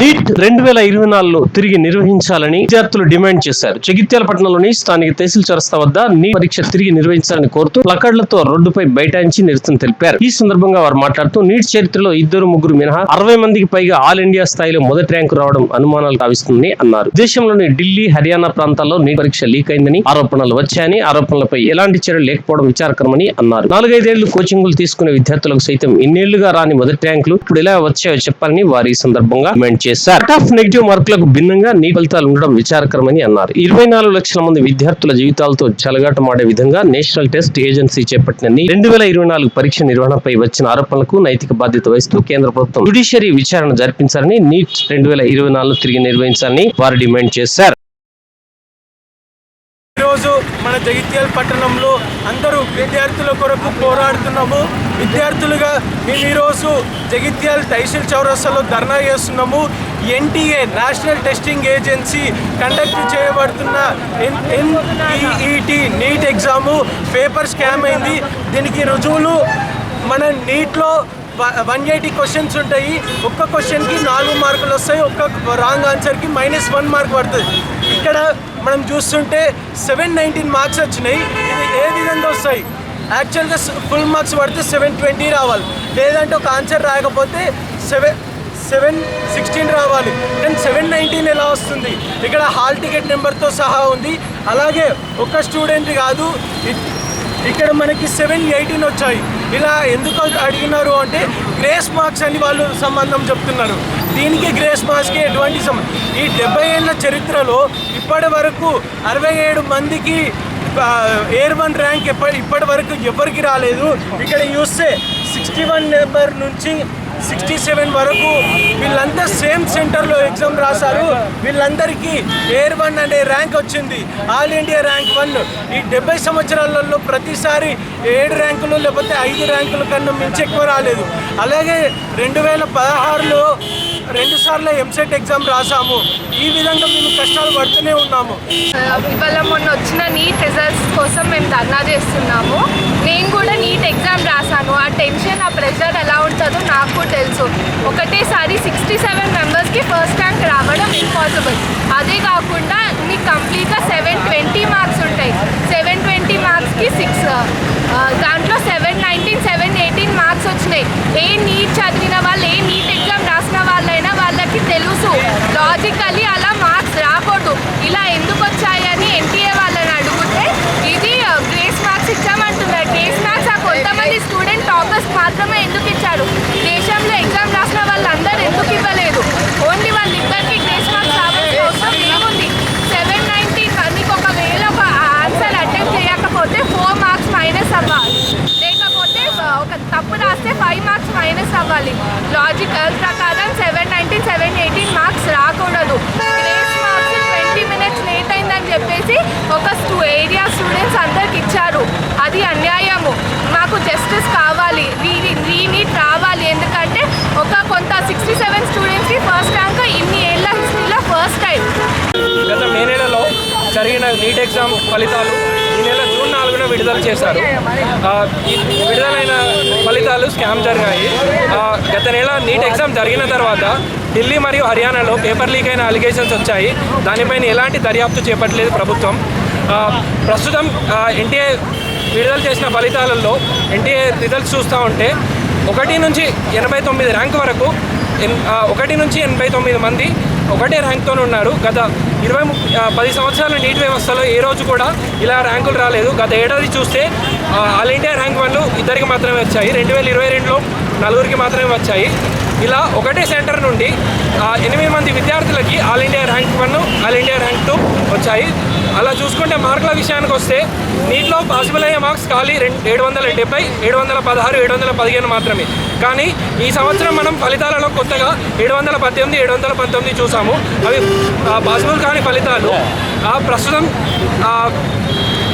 Neat రెండు వేల ఇరవై నాలుగులో తిరిగి నిర్వహించాలని విద్యార్థులు డిమాండ్ చేశారు. జగిత్యాల పట్టణంలోని స్థానిక తహసీల్ చరస్తా వద్ద నీట్ పరీక్ష తిరిగి నిర్వహించాలని కోరుతూ ప్లకార్డులతో రోడ్డుపై బైఠాయించి నిరసన తెలిపారు. ఈ సందర్భంగా వారు మాట్లాడుతూ నీట్ చరిత్రలో ఇద్దరు ముగ్గురు మినహా అరవై మందికి పైగా ఆల్ ఇండియా స్థాయిలో మొదటి ర్యాంకు రావడం అనుమానాలు కావిస్తుందని అన్నారు. దేశంలోని ఢిల్లీ హర్యానా ప్రాంతాల్లో నీట్ పరీక్ష లీక్ అయిందని ఆరోపణలు వచ్చాయని ఆరోపణలపై ఎలాంటి చర్యలు లేకపోవడం విచారకరమని అన్నారు. నాలుగైదేళ్ళు కోచింగ్లు తీసుకునే విద్యార్థులకు సైతం ఇన్నేళ్ళుగా రాని మొదటి ర్యాంకులు ఇప్పుడు ఎలా వచ్చాయో చెప్పాలని వారు ఈ సందర్భంగా డిమాండ్ చేశారు. కట్ ఆఫ్ నెగిటివ్ మార్కులకు భిన్నంగా నీ ఫలితాలు ఉండడం విచారకరమని అన్నారు. ఇరవై నాలుగు లక్షల మంది విద్యార్థుల జీవితాలతో చెలగాటమాడే విధంగా నేషనల్ టెస్ట్ ఏజెన్సీ చేపట్టిన రెండు వేల ఇరవై నాలుగు పరీక్ష నిర్వహణపై వచ్చిన ఆరోపణలకు నైతిక బాధ్యత వహిస్తూ కేంద్ర ప్రభుత్వం జ్యుడిషియరీ విచారణ జరిపించాలని నీట్ రెండు వేల ఇరవై నాలుగు తిరిగి నిర్వహించాలని వారు డిమాండ్ చేశారు. మన జగిత్యాల పట్టణంలో అందరూ విద్యార్థుల కొరకు పోరాడుతున్నాము. విద్యార్థులుగా మేము ఈరోజు జగిత్యాల తహసీల్ చౌరస్తాలో ధర్నా చేస్తున్నాము. NTA national testing agency conduct చేయబడుతున్న NEET NEET exam paper scam అయింది. దీనికి రుజువులు మన నీట్లో వన్ ఎయిటీ క్వశ్చన్స్ ఉంటాయి. ఒక్క క్వశ్చన్కి నాలుగు మార్కులు వస్తాయి. ఒక్క రాంగ్ ఆన్సర్కి మైనస్ వన్ మార్క్ పడుతుంది. ఇక్కడ మనం చూస్తుంటే సెవెన్ నైన్టీన్ మార్క్స్ వచ్చినాయి. ఇది ఏ విధంగా వస్తాయి? యాక్చువల్గా ఫుల్ మార్క్స్ పడితే సెవెన్ ట్వంటీ రావాలి. లేదంటే ఒక ఆన్సర్ రాకపోతే సెవెన్ సెవెన్ సిక్స్టీన్ రావాలి. కానీ సెవెన్ నైన్టీన్ ఎలా వస్తుంది? ఇక్కడ హాల్ టికెట్ నెంబర్తో సహా ఉంది. అలాగే ఒక స్టూడెంట్ కాదు ఇ- ఇక్కడ మనకి సెవెన్ ఎయిటీన్ వచ్చాయి. ఇలా ఎందుకు అడిగినారు అంటే గ్రేస్ మార్క్స్ అని వాళ్ళు సంబంధం చెప్తున్నారు. దీనికి గ్రేస్ మార్క్స్కి ఎటువంటి సంబంధం ఈ డెబ్బై ఏళ్ళ చరిత్రలో ఇప్పటి వరకు అరవై ఏడు మందికి ఎయిర్ వన్ ర్యాంక్ ఎప్పటి ఇప్పటి వరకు ఎవరికి రాలేదు. ఇక్కడ చూస్తే సిక్స్టీ వన్ నెంబర్ నుంచి సిక్స్టీ సెవెన్ వరకు వీళ్ళంతా సేమ్ సెంటర్లో ఎగ్జామ్ రాశారు. వీళ్ళందరికీ ఎయిర్ వన్ అనే ర్యాంక్ వచ్చింది. All India rank one. ఈ డెబ్బై సంవత్సరాలలో ప్రతిసారి ఏడు ర్యాంకులు లేకపోతే ఐదు ర్యాంకుల కన్నా మించి ఎక్కువ రాలేదు. అలాగే రెండు వేల పదహారులో రెండు సార్లు ఎంసెట్ ఎగ్జామ్ రాసాము. ఈ విధంగా మేము కష్టాలు పడుతూనే ఉన్నాము. ఇవాళ మొన్న వచ్చిన నీట్ రిజల్ట్స్ కోసం మేము ధర్నా చేస్తున్నాము నేను కూడా నీట్ ఎగ్జామ్ రాశాను ఆ టెన్షన్ ఆ ప్రెషర్ ఎలా ఉంటుందో నాకు తెలుసు. ఒకటేసారి సిక్స్టీ సెవెన్ మెంబర్స్కి ఫస్ట్ ర్యాంక్ రావడం ఇంపార్టెంట్ అదే కాకుండా మీకు కంప్లీట్గా సెవెన్ ట్వంటీ మార్క్స్ ఉంటాయి సెవెన్ ట్వంటీ మార్క్స్కి సిక్స్ దాంట్లో seven nineteen seven eighteen marks వచ్చినాయి ఏ నీట్ చదివిన వాళ్ళు ఏ నీట్ ఎగ్జామ్ రాసిన వాళ్ళైనా వాళ్ళకి తెలుసు లాజికల్లీ అలా మార్క్స్ రాకూడదు ఇలా ఎందుకు వచ్చాయని ఎన్టీఏ వాళ్ళని అడిగితే ఇది గ్రేస్ మార్క్స్ ఇచ్చామంటున్నారు గ్రేస్ మార్క్స్ ఆ కొంతమంది స్టూడెంట్ టాపర్స్ మాత్రమే ఎందుకు ఇచ్చారు దేశంలో ఎగ్జామ్ రాసిన వాళ్ళందరూ ఎందుకు ఇవ్వలేదు ఓన్లీ వాళ్ళిద్దరికి గ్రేస్ మార్క్స్ రావాల్సిన అవసరం ఏముంది సెవెన్ నైన్టీ నీకు ఒకవేళ ఒక ఆన్సర్ అటెంప్ట్ చేయకపోతే ఫోర్ మార్క్స్ మైనస్ అవ్వాలి లేకపోతే ఒక తప్పు రాస్తే ఫైవ్ మార్క్స్ మైనస్ అవ్వాలి లాజికల్ ప్రకారం seven nineteen seven eighteen marks రాకూడదు grace marks twenty minutes late అయిందని చెప్పేసి ఒక స్టూ ఏరియా స్టూడెంట్స్ అందరికి ఇచ్చారు అది అన్యాయము మాకు జస్టిస్ కావాలి వీ వీ నీట్ రావాలి ఎందుకంటే ఒక కొంత సిక్స్టీ సెవెన్ స్టూడెంట్స్కి ఫస్ట్ ర్యాంక్ ఇన్ని ఏళ్ళ హిస్టరీలో ఫస్ట్ టైం గత మే నెలలో జరిగిన నీట్ ఎగ్జామ్ ఫలితాలు ఈ నెల జూన్ నాలుగున విడుదల చేశారు. విడుదలైన ఫలితాలు స్కామ్ జరిగాయి. గత నెల నీట్ ఎగ్జామ్ జరిగిన తర్వాత ఢిల్లీ మరియు హర్యానాలో పేపర్ లీక్ అయిన అలిగేషన్స్ వచ్చాయి. దానిపైన ఎలాంటి దర్యాప్తు చేపట్టలేదు ప్రభుత్వం. ప్రస్తుతం ఎన్టీఏ విడుదల చేసిన ఫలితాలలో ఎన్టీఏ రిజల్ట్స్ చూస్తూ ఉంటే ఒకటి నుంచి ఎనభై తొమ్మిది ర్యాంక్ వరకు ఎన్- ఒకటి నుంచి ఎనభై తొమ్మిది మంది ఒకటే ర్యాంక్తో ఉన్నారు. గత ఇరవై ము- పది సంవత్సరాల నీటి వ్యవస్థలో ఏ రోజు కూడా ఇలా ర్యాంకులు రాలేదు. గత ఏడాది చూస్తే ఆల్ ఇండియా ర్యాంక్ వన్లు ఇద్దరికి మాత్రమే వచ్చాయి. రెండు వేల ఇరవై రెండులో నలుగురికి మాత్రమే వచ్చాయి. ఇలా ఒకటే సెంటర్ నుండి ఎనిమిది మంది విద్యార్థులకి all India rank one all India rank two వచ్చాయి. అలా చూసుకుంటే మార్కుల విషయానికి వస్తే నీటిలో పాసిబుల్ అయ్యే మార్క్స్ ఖాళీ రెండు ఏడు వందల డెబ్బై ఏడు వందల పదహారు ఏడు వందల పదిహేను మాత్రమే. కానీ ఈ సంవత్సరం మనం ఫలితాలలో కొత్తగా ఏడు వందల పద్దెనిమిది ఏడు వందల పంతొమ్మిది చూసాము. అవి పాసిబుల్ కాని ఫలితాలు. ఆ, ప్రస్తుతం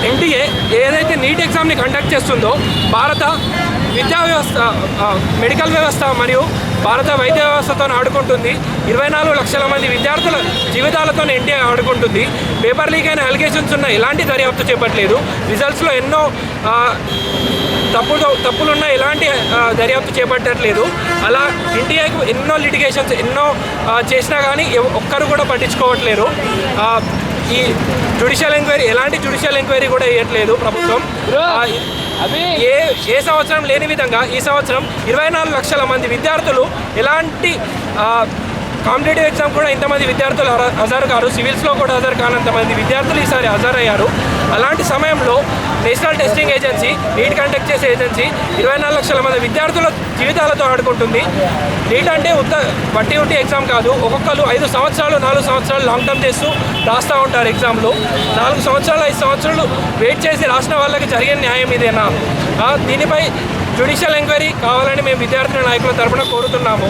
ఎన్టీఏ ఏదైతే నీట్ ఎగ్జామ్ని కండక్ట్ చేస్తుందో భారత విద్యా వ్యవస్థ మెడికల్ వ్యవస్థ మరియు భారత వైద్య వ్యవస్థతో ఆడుకుంటుంది. ఇరవై నాలుగు లక్షల మంది విద్యార్థుల జీవితాలతో ఎన్టీఏ ఆడుకుంటుంది. పేపర్ లీక్ అయిన అలిగేషన్స్ ఉన్న ఎలాంటి దర్యాప్తు చేపట్టలేదు. రిజల్ట్స్లో ఎన్నో తప్పుడు తప్పులున్న ఎలాంటి దర్యాప్తు చేపట్టట్లేదు. అలా ఇండియాకు ఎన్నో లిటిగేషన్స్ ఎన్నో చేసినా కానీ ఒక్కరు కూడా పట్టించుకోవట్లేరు ఈ జుడిషియల్ ఎంక్వైరీ ఎలాంటి జుడిషియల్ ఎంక్వైరీ కూడా వేయట్లేదు ప్రభుత్వం. ఏ ఏ సంవత్సరం లేని విధంగా ఈ సంవత్సరం ఇరవై నాలుగు లక్షల మంది విద్యార్థులు ఎలాంటి కాంపిటేటివ్ ఎగ్జామ్ కూడా ఇంతమంది విద్యార్థులు హజారు కారు సివిల్స్లో కూడా హజారు కానంత మంది విద్యార్థులు ఈసారి హజారయ్యారు. అలాంటి సమయంలో national testing agency NEET conduct చేసే ఏజెన్సీ ఇరవై నాలుగు లక్షల మంది విద్యార్థుల జీవితాలతో ఆడుకుంటుంది. నీట్ అంటే ఉత్త బట్టి ఉట్టి ఎగ్జామ్ కాదు. ఒక్కొక్కరు ఐదు సంవత్సరాలు నాలుగు సంవత్సరాలు లాంగ్ టర్మ్ చేస్తూ రాస్తూ ఉంటారు ఎగ్జామ్లో నాలుగు సంవత్సరాలు ఐదు సంవత్సరాలు వెయిట్ చేసి రాసిన వాళ్ళకి జరిగే న్యాయం ఇదేనా? దీనిపై జ్యుడిషియల్ ఎంక్వైరీ కావాలని మేము విద్యార్థుల నాయకుల తరపున కోరుతున్నాము.